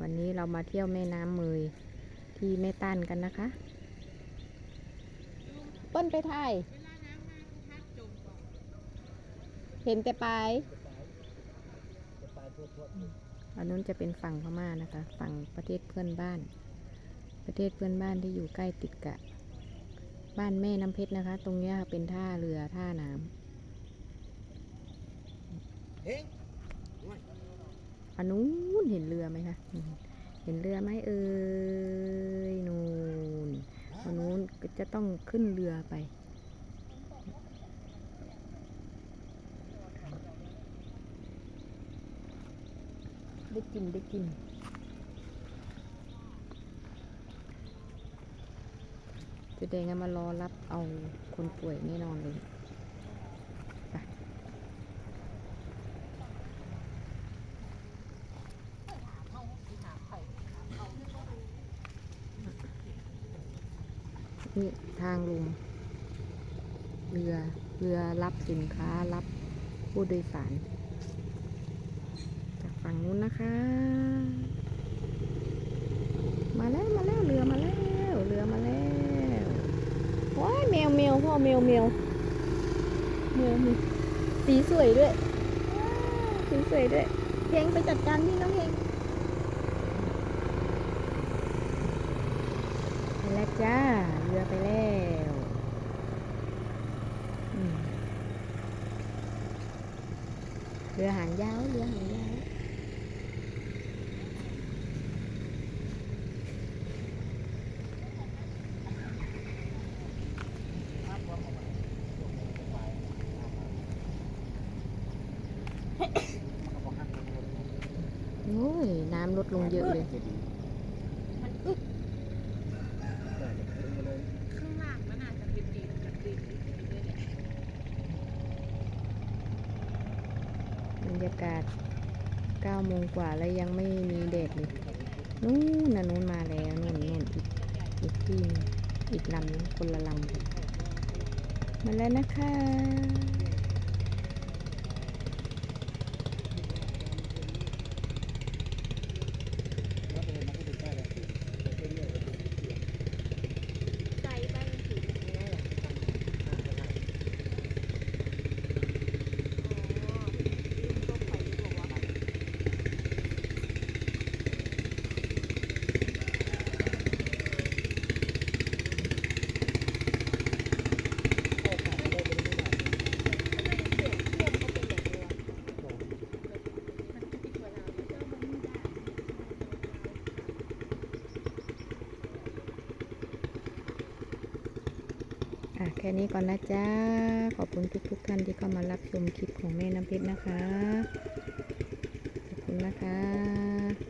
วันนี้เรามาเที่ยวแม่น้ำเมยที่แม่ตันกันนะคะเปิ้นไปถ่ายเห็นแต่ปลายอันนู้นจะเป็นฝั่งพม่านะคะ ฝั่งประเทศเพื่อนบ้าน ประเทศเพื่อนบ้านที่อยู่ใกล้ติดกะ บ้านแม่น้ำเพชรนะคะ ตรงเนี้ยเป็นท่าเรือท่าน้ำเฮ้ย อันนู้นเห็นเรือไหมคะเห็นเรือไหมเอ่ยนู่นอันนู้นก็จะต้องขึ้นเรือไป ได้กินได้กินจะแดงมารอรับเอาคนป่วยแน่นอนเลย นี่ทางลุงเรือ เรือรับสินค้ารับผู้โดยสาร จากฝั่งนู้นนะคะ มาแล้วมาแล้วเรือมาแล้วเรือมาแล้วว้ายแมวแมวพ่อแมวแมวแมวมีสีสวยด้วยสีสวยด้วยเพลงไปจัดการที่น้องเพลงไปแล้ว จ้าเรือไปแล้วเรือหางยาวเรือหางยาวโอ้ยน้ำลดลงเยอะเลย มันอึกข้างล่างมันอาจจะเป็นดินกับดินด้วยเนี่ย บรร ยากาศ9โมงกว่าแล้วยังไม่มีแดดเลยนู่นนะนู่นมาแล้วนู่นนู่นอีกอีกที่อีกลำคนละลำมาแล้วนะคะ ใจบ้านถึงอย่างนี้เหรออ๋อลืมต้มไปดีกว่า่ะแค่นี้ก่อนนะจ๊ะขอบคุณทุกทุกๆท่านที่เข้ามารับชมคลิปของแม่น้ำเพชรนะคะ ขอบคุณนะคะ